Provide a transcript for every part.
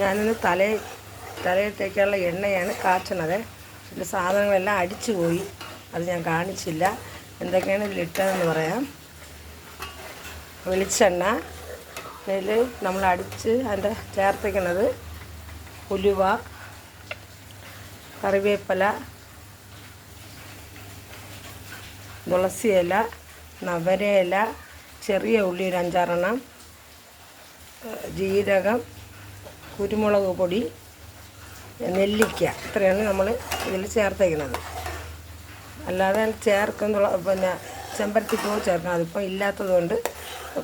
ഞാനിന്ന് തല തലയിൽ തേക്കാനുള്ള എണ്ണയാണ് കാച്ചണത്. ഇതിന്റെ സാധനങ്ങളെല്ലാം അടിച്ചു പോയി അത് ഞാൻ കാണിച്ചില്ല. എന്തൊക്കെയാണ് ഇതിലിട്ടതെന്ന് പറയാം. വെളിച്ചെണ്ണ. അതിൽ നമ്മൾ അടിച്ച് അതിന്റെ ചേർത്തേക്കുന്നത് ഉലുവ കറിവേപ്പില ഇല നവരയില ചെറിയ ഉള്ളി ഒരു അഞ്ചാറെണ്ണം ജീരകം കുരുമുളക് പൊടി നെല്ലിക്ക ഇത്രയാണ് നമ്മൾ ഇതിൽ ചേർത്തേക്കുന്നത്. അല്ലാതെ ചേർക്കുന്നുള്ള പിന്നെ ചെമ്പരത്തിപ്പൂ ചേർക്കണം. അതിപ്പോൾ ഇല്ലാത്തതുകൊണ്ട്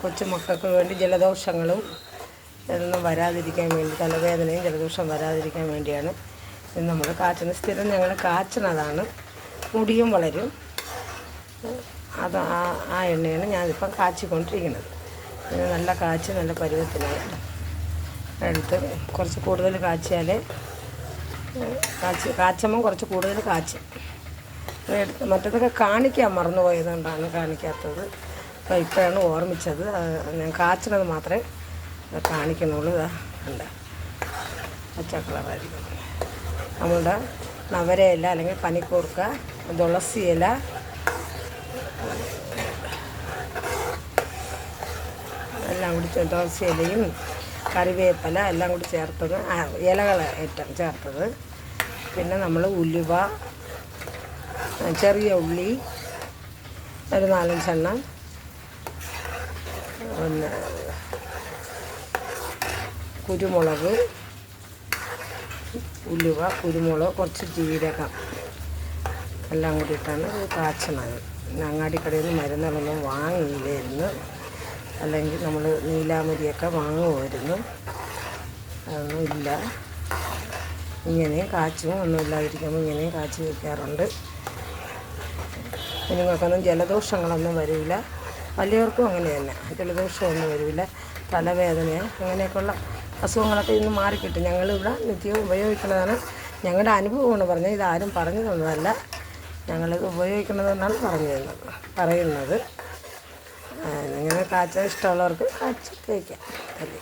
കൊച്ചു മക്കൾക്ക് വേണ്ടി ജലദോഷങ്ങളും ഇതൊന്നും വരാതിരിക്കാൻ വേണ്ടി തലവേദനയും ജലദോഷം വരാതിരിക്കാൻ വേണ്ടിയാണ് ഇത് നമ്മൾ കാച്ചുന്നത്. സ്ഥിരം ഞങ്ങൾ കാച്ചണതാണ് മുടിയും വളരും. അത് ആ ആ എണ്ണയാണ് ഞാനിപ്പം കാച്ചിക്കൊണ്ടിരിക്കുന്നത്. നല്ല കാച്ചി നല്ല പരുവത്തിനായിട്ട് എടുത്ത് കുറച്ച് കൂടുതൽ കാച്ചിയാൽ കാച്ചി കാച്ചമ്മ കുറച്ച് കൂടുതൽ കാച്ചി. എടുത്ത് മറ്റതൊക്കെ കാണിക്കാൻ മറന്നുപോയതുകൊണ്ടാണ് കാണിക്കാത്തത്. അപ്പോൾ ഇപ്പോഴാണ് ഓർമ്മിച്ചത്. ഞാൻ കാച്ചണത് മാത്രമേ കാണിക്കുന്നുള്ളൂ. ഇതാ ഉണ്ട് പച്ച കളറായിരിക്കും നമ്മളുടെ നവരയില അല്ലെങ്കിൽ പനിക്കൂർക്ക തുളസി ഇല. എല്ലാം കൂടി തുളസി ഇലയും കറിവേപ്പില എല്ലാം കൂടി ചേർത്തത് ഇലകൾ ഏറ്റവും ചേർത്തത്. പിന്നെ നമ്മൾ ഉലുവ ചെറിയ ഉള്ളി ഒരു നാലഞ്ചെണ്ണം. പിന്നെ കുരുമുളക് ഉലുവ കുരുമുളക് കുറച്ച് ജീരകം എല്ലാം കൂടിയിട്ടാണ് കാച്ചണത്. അങ്ങാടിക്കടയിൽ നിന്ന് മരുന്നുകളൊന്നും വാങ്ങിയില്ലായിരുന്നു അല്ലെങ്കിൽ നമ്മൾ നീലാമരിയൊക്കെ വാങ്ങുമായിരുന്നു. അതൊന്നും ഇല്ല. ഇങ്ങനെയും കാച്ചും ഒന്നുമില്ലാതിരിക്കുമ്പോൾ ഇങ്ങനെയും കാച്ചി വയ്ക്കാറുണ്ട് കുഞ്ഞുങ്ങൾക്കൊന്നും ജലദോഷങ്ങളൊന്നും വരില്ല. വലിയവർക്കും അങ്ങനെ തന്നെ. ജലദോഷമൊന്നും വരില്ല. തലവേദന അങ്ങനെയൊക്കെയുള്ള അസുഖങ്ങളൊക്കെ ഇന്ന് മാറിക്കിട്ടും. ഞങ്ങളിവിടെ നിത്യവും ഉപയോഗിക്കുന്നതാണ്. ഞങ്ങളുടെ അനുഭവമാണ് പറഞ്ഞത്. ഇതാരും പറഞ്ഞു തന്നതല്ല. ഞങ്ങളിത് ഉപയോഗിക്കുന്നതെന്നാണ് പറഞ്ഞു തന്നത്. പറയുന്നത്. കാച്ച ഇഷ്ടമുള്ളവർക്ക് കാച്ചി അല്ലേ